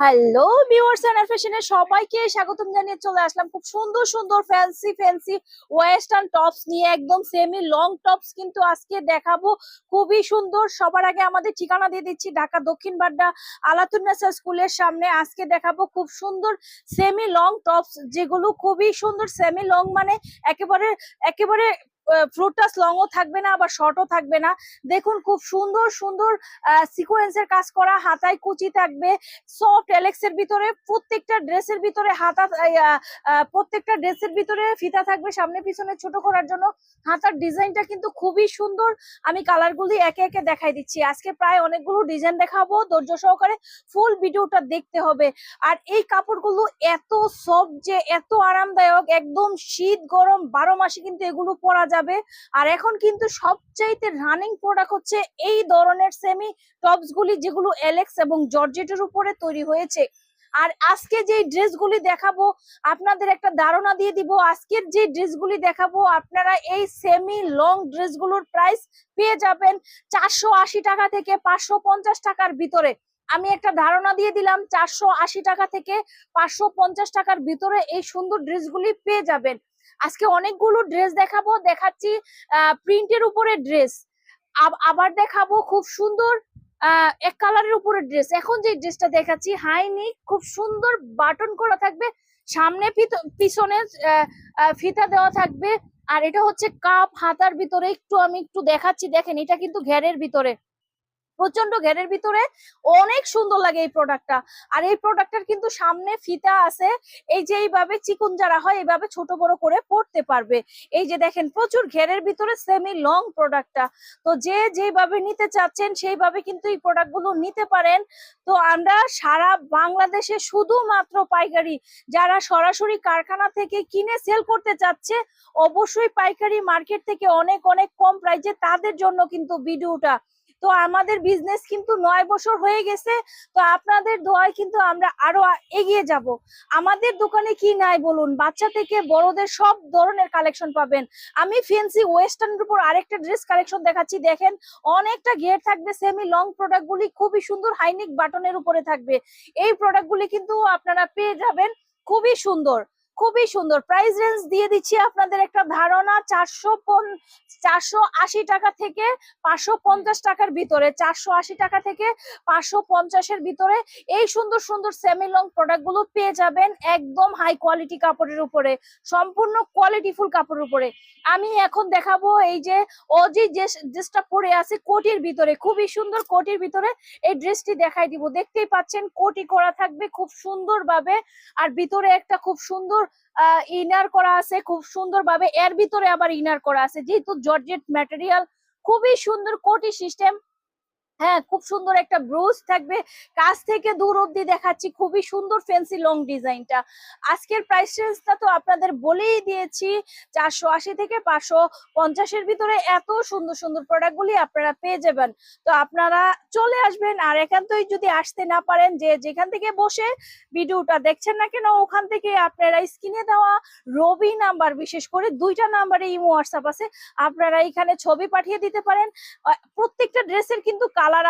Hello viewers and ফ্যাশনে সবাইকে স্বাগতম জানিয়ে চলে আসলাম খুব সুন্দর সুন্দর ফ্যান্সি ফ্যান্সি ওয়েস্টার্ন টপস নিয়ে, একদম সেমি লং টপস কিন্তু আজকে দেখাবো। খুবই সুন্দর, সবার আগে আমাদের ঠিকানা দিয়ে দিচ্ছি, ঢাকা দক্ষিণ বাড্ডা আলাতুন্নেসা স্কুলের সামনে। আজকে দেখাবো খুব সুন্দর সেমি লং টপস যেগুলো খুবই সুন্দর সেমি লং মানে একেবারে একেবারে ফ্রুটাস লংও থাকবে না, আবার শর্টও থাকবে না। দেখুন, খুব সুন্দর সুন্দর সিকোয়েন্সের কাজ করা, হাতায় কুচি থাকবে সফট এলেক্স এর ভিতরে, প্রত্যেকটা ড্রেসের ভিতরে হাতা প্রত্যেকটা ড্রেসের ভিতরে ফিতা থাকবে, সামনে পিছনে ছোট করার জন্য। হাতার ডিজাইনটা কিন্তু খুবই সুন্দর। আমি কালারগুলি একে একে দেখাই দিচ্ছি। আজকে প্রায় অনেকগুলো ডিজাইন দেখাবো, ধৈর্য সহকারে ফুল ভিডিওটা দেখতে হবে। আর এই কাপড়গুলো এত সফট যে, এত আরামদায়ক, একদম শীত গরম, বারো মাসে কিন্তু এগুলো পরা যাবে। আর এখন কিন্তু সবচাইতে রানিং প্রোডাক্ট হচ্ছে এই ধরনের সেমি টপস গুলি যেগুলো এলেক্স এবং জর্জেটের উপরে তৈরি হয়েছে। আর আজকে যে ড্রেসগুলি দেখাবো, আপনাদের একটা ধারণা দিয়ে দিব, আজকের যে ড্রেসগুলি দেখাবো, আপনারা এই সেমি লং ড্রেসগুলোর প্রাইস পেয়ে যাবেন চারশো আশি টাকা থেকে পাঁচশো পঞ্চাশ টাকার ভিতরে। আমি একটা ধারণা দিয়ে দিলাম, চারশো আশি টাকা থেকে পাঁচশো পঞ্চাশ টাকার ভিতরে এই সুন্দর ড্রেসগুলি পেয়ে যাবেন। আজকে অনেকগুলো ড্রেস দেখাবো, দেখাচ্ছি প্রিন্টের উপরে ড্রেস আবার দেখাবো খুব সুন্দর এক কালারের উপরে ড্রেস এখন যে ড্রেসটা দেখাচ্ছি, হাই নিক, খুব সুন্দর বাটন করা থাকবে। সামনে পিছনে ফিতা দেওয়া থাকবে। আর এটা হচ্ছে কাপ হাতার ভিতরে। একটু আমি একটু দেখাচ্ছি। দেখেন, এটা কিন্তু ঘেরের ভিতরে। প্রচণ্ড ঘেরের ভিতরে অনেক সুন্দর লাগে এই প্রোডাক্টটা আর এই প্রোডাক্টটার কিন্তু সামনে ফিতা আছে, এই যে এইভাবে চিকুন যারা হয় এইভাবে ছোট বড় করে পড়তে পারবে। এই যে দেখেন, প্রচুর ঘেরের ভিতরে সেমি লং প্রোডাক্টটা তো যে যেভাবে নিতে চাচ্ছেন সেইভাবে কিন্তু এই প্রোডাক্টগুলো নিতে পারেন। তো আমরা সারা বাংলাদেশে শুধুমাত্র পাইকারি, যারা সরাসরি কারখানা থেকে কিনে সেল করতে চাচ্ছে, অবশ্যই পাইকারি মার্কেট থেকে অনেক অনেক কম প্রাইসে তাদের জন্য কিন্তু ভিডিওটা তো আমাদের বিজনেস কিন্তু নয় বছর হয়ে গেছে, তো আপনাদের দোয়ায় কিন্তু আমরা আরও এগিয়ে যাব। আমাদের দোকানে কি নাই বলুন? বাচ্চা থেকে বড়দের সব ধরনের কালেকশন পাবেন। আমি ফেন্সি ওয়েস্টার্নের উপর আরেকটা ড্রেস কালেকশন দেখাচ্ছি। দেখেন, অনেকটা ঘের থাকবে সেমি লং প্রোডাক্ট গুলি খুবই সুন্দর হাইনিক বাটনের উপরে থাকবে। এই প্রোডাক্ট গুলি কিন্তু আপনারা পেয়ে যাবেন, খুবই সুন্দর। খুবই সুন্দর। প্রাইস রেঞ্জ দিয়ে দিচ্ছি আপনাদের একটা ধারণা, চারশো চারশো আশি টাকা থেকে পাঁচশো পঞ্চাশ টাকার ভিতরে, চারশো আশি টাকা থেকে পাঁচশো পঞ্চাশের ভিতরে এই সুন্দর সুন্দর সেমি লং প্রোডাক্টগুলো পেয়ে যাবেন একদম হাই কোয়ালিটি কাপড়ের উপরে, সম্পূর্ণ কোয়ালিটিফুল কাপড়ের উপরে। আমি এখন দেখাবো এই যে অজি ড্রেসটা পরে আছে কোটির ভিতরে, খুবই সুন্দর কোটির ভিতরে এই ড্রেসটি দেখাই দিব। দেখতেই পাচ্ছেন কোটি করা থাকবে খুব সুন্দর ভাবে আর ভিতরে একটা খুব সুন্দর ইনার করা আছে, খুব সুন্দর ভাবে এর ভিতরে আবার ইনার করা আছে। যেহেতু জর্জেট ম্যাটেরিয়াল খুবই সুন্দর কোটি সিস্টেম হ্যাঁ খুব সুন্দর একটা ব্রুজ থাকবে। কাছ থেকে দূর অব্দি দেখাচ্ছি খুবই সুন্দর ফেন্সি লং ডিজাইনটা আজকের প্রাইস রেঞ্জটা তো আপনাদের বলেই দিয়েছি, চারশো আশি থেকে পাঁচশো পঞ্চাশের ভিতরে এত সুন্দর সুন্দর প্রোডাক্ট গুলি আপনারা পেয়ে যাবেন। তো আপনারা চলে আসবেন আর একান্তই যদি আসতে না পারেন, যে যেখান থেকে বসে ভিডিওটা দেখছেন না কেন, ওখান থেকে আপনারা স্ক্রিনে দেওয়া রবি নাম্বার, বিশেষ করে দুইটা নাম্বারে ইমো হোয়াটসঅ্যাপ আছে, আপনারা এখানে ছবি পাঠিয়ে দিতে পারেন। প্রত্যেকটা ড্রেসের কিন্তু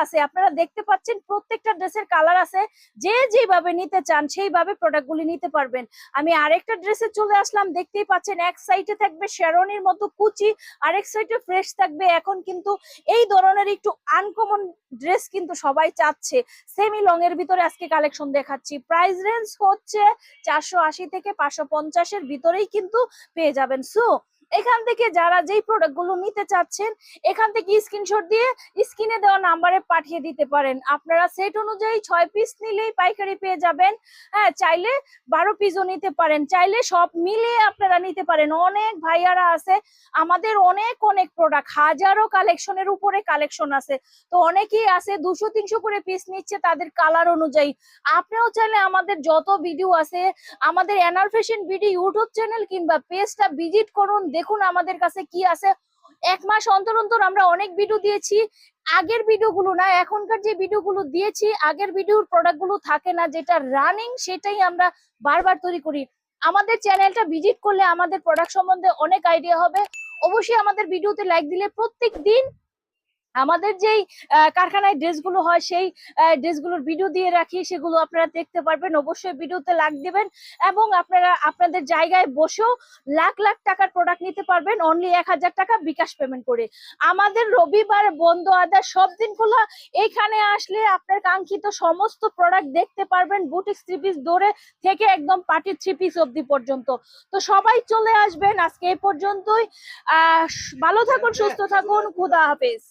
আছে। আপনারা দেখতে পাচ্ছেন প্রত্যেকটা ড্রেসের কালার আছে। যে যেভাবে নিতে চান সেইভাবে প্রোডাক্টগুলি নিতে পারবেন। আমি আরেকটা ড্রেসে চলে আসলাম। দেখতেই পাচ্ছেন এক সাইডে থাকবে শেরনির মতো কুচি, আরেক সাইডে ফ্রেশ থাকবে। এখন কিন্তু এই ধরনের একটু আনকমন ড্রেস কিন্তু সবাই চাচ্ছে। সেমি লং এর ভিতরে আজকে কালেকশন দেখাচ্ছি। প্রাইস রেঞ্জ হচ্ছে চারশো আশি থেকে পাঁচশো পঞ্চাশের ভিতরেই কিন্তু পেয়ে যাবেন। সো এখান থেকে যারা যেই প্রোডাক্টগুলো নিতে চাচ্ছেন, এখান থেকে স্ক্রিনশট দিয়ে স্ক্রিনে দেওয়া নাম্বারে পাঠিয়ে দিতে পারেন। আপনারা সেট অনুযায়ী ছয় পিস নিলেই পাইকারি পেয়ে যাবেন। হ্যাঁ চাইলে বারো পিসও নিতে পারেন। চাইলে সব মিলিয়ে আপনারা নিতে পারেন। অনেক ভাইয়ারা আছে, আমাদের অনেক অনেক প্রোডাক্ট হাজারো কালেকশনের উপরে কালেকশন আছে। তো অনেকেই আছে, দুশো, তিনশো করে পিস নিচ্ছে তাদের কালার অনুযায়ী। আপনিও চাইলে আমাদের যত ভিডিও আছে, আমাদের এনার ফ্যাশন ভিডিও ইউটিউব চ্যানেল কিংবা পেজটা ভিজিট করুন দেখুন আমাদের কাছে কি আছে। এক মাস অন্তর অন্তর আমরা অনেক ভিডিও দিয়েছি। আগের ভিডিওগুলো না, এখনকার যে ভিডিওগুলো দিয়েছি, আগের ভিডিওর প্রোডাক্টগুলো থাকে না, যেটা রানিং সেটাই আমরা বারবার তৈরি করি। আমাদের চ্যানেলটা ভিজিট করলে আমাদের প্রোডাক্ট সম্বন্ধে অনেক আইডিয়া হবে। অবশ্যই আমাদের ভিডিওতে লাইক দিলে প্রত্যেক দিন আমাদের যেই কারখানায় ড্রেসগুলো হয়, সেই ড্রেসগুলোর ভিডিও দিয়ে রাখি, সেগুলো আপনারা দেখতে পারবেন। অবশ্যই ভিডিওতে লাগ দিবেন এবং আপনারা, আপনাদের জায়গায় বসেও লাখ লাখ টাকার প্রোডাক্ট নিতে পারবেন। অনলি এক হাজার টাকা বিকাশ পেমেন্ট করে। আমাদের রবিবার বন্ধ আদার সব দিন খোলা। এইখানে আসলে আপনার কাঙ্ক্ষিত সমস্ত প্রোডাক্ট দেখতে পারবেন বুটিক থ্রি পিস দৌড়ে থেকে একদম পার্টি থ্রি পিস অব্দি পর্যন্ত। তো সবাই চলে আসবেন। আজকে এই পর্যন্তই। ভালো থাকুন, সুস্থ থাকুন। খুদা হাফেজ।